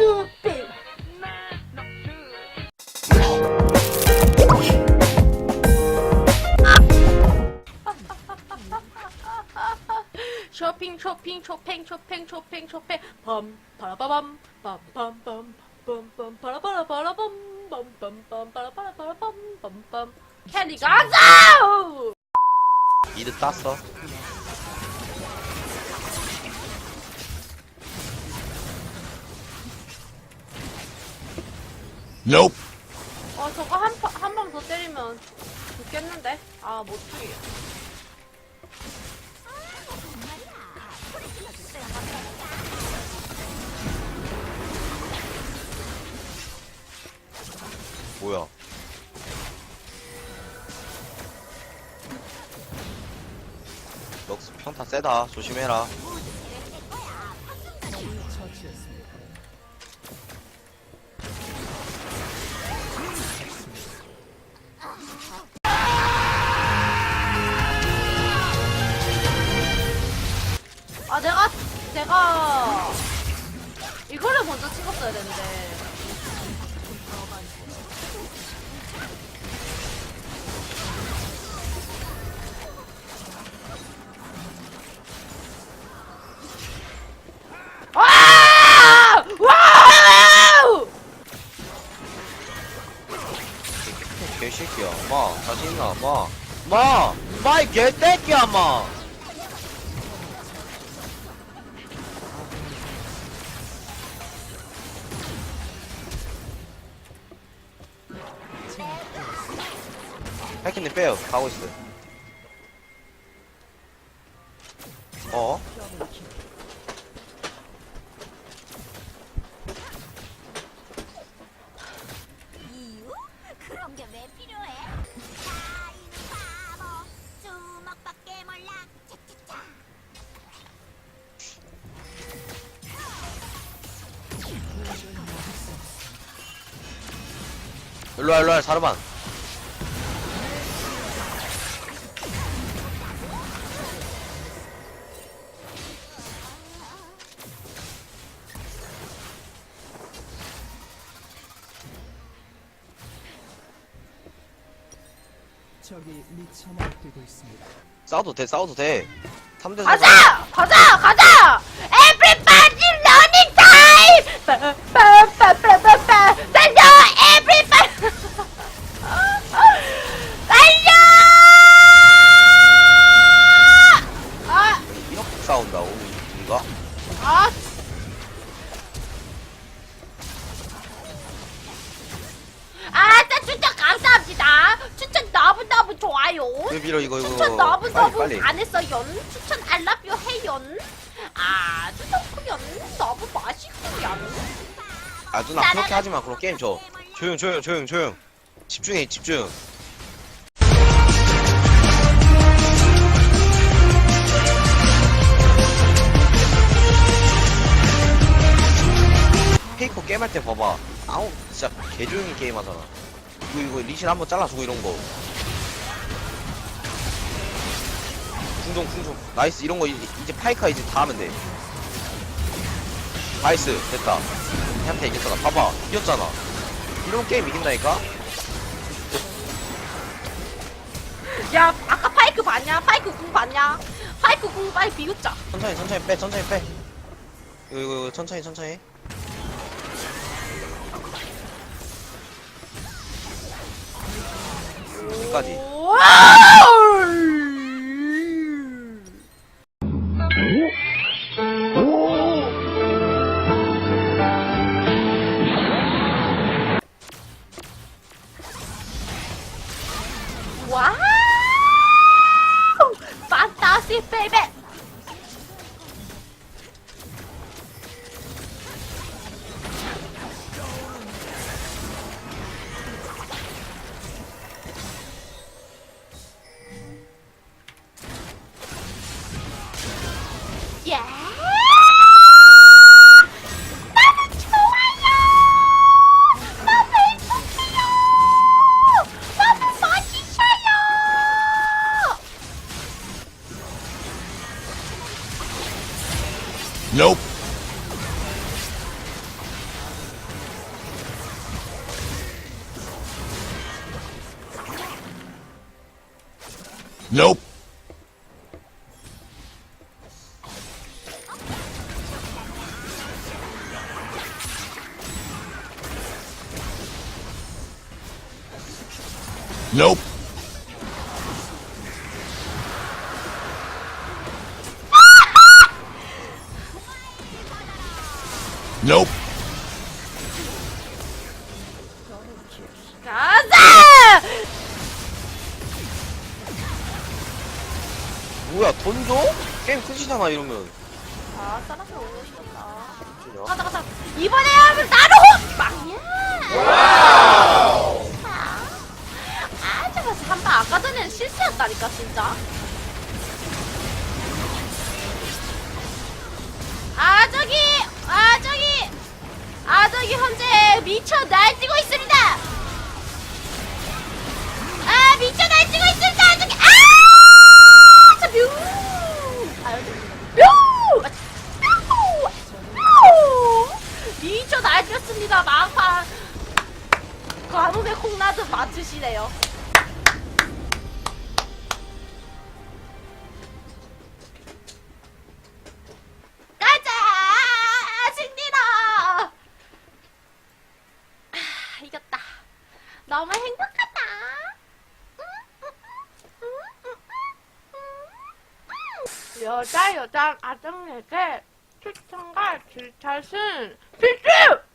눈빛 쇼핑 쇼핑 쇼핑 쇼핑 쇼핑 쇼핑 밤 바라바밤 빰빰 바라바라바라밤 빰빰빰 바라바라바라밤 빰빰 캔디 가자! 미드 땄어. Nope. 어 저거 한한 방 더 때리면 죽겠는데? 아 못 죽여 뭐야? 럭스 평타 세다. 조심해라. 찍었어야 되는데 와! 와우! 개새끼야. 마, 자신 있나? 마. 마! 마, 이 개새끼야, 마! 해킹님 빼요. 가고 있어요. 어? 이유? 그런 게 왜 필요해? 나이는 바보 주먹밖에 몰라 차차차 일로와, 일로와, 사르반. 적이 미쳐 날뛰고 있습니다. 싸워도 돼, 싸워도 돼. 3대 4. 가자! 가자! 가자! Everybody running time! 빠빠빠빠빠빠 달려! Everybody! 달려! 아! 이렇게 싸운다고, 이가? 아! 아, 자, 추천 감사합니다. 추천 너무너무 좋아요. 왜 밀어, 이거, 이거. 추천 빨리. 안 했어요. 추천 알라뷰 해요. 아주 좋고요. 너무 맛있고요. 아 누나 그렇게 하지 마. 그럼 게임 줘. 조용 조용 조용 조용. 집중해 집중. 페이커 게임할 때 봐봐. 아우 진짜 개조용히 게임하잖아. 이거 이거 리신 한번 잘라주고 이런 거. 궁종 궁종. 나이스 이런 거 이- 이제 파이카 이제 다 하면 돼. 나이스 됐다. 한테 이겼잖아. 봐봐 이겼잖아. 이런 게임 이긴다니까? 야, 아까 파이크 봤냐? 파이크 궁 봤냐? 파이크 궁 빨리 비웃자. 천천히 천천히 빼 천천히 빼. 이거 이거, 이거 천천히 천천히. 여기까지. 와 예? 야! 너무 좋아요! 너무 행복해요! 너무 멋있어요! Nope. Nope. Nope. Nope. 가자! 뭐야 돈 줘? 게임 끝이잖아 이러면 아, 싸나서 오고 싶었다. 진짜. 가자, 가자. 이번에 하면 나로 빵이야! 전에는 실수였다니까, 진짜. 아, 저기! 아, 저기! 아, 저기 현재 미쳐 날뛰고 있습니다! 아, 미쳐 날뛰고 있습니다! 저기! 아! 저 뮤! 아, 여기. 뮤! 뮤! 뮤! 미쳐 날뛰었습니다, 망판! 관음의 콩나드 맞추시네요. 너무 행복하다. 여자 여자 아정에게 추천과 질탓은 필수!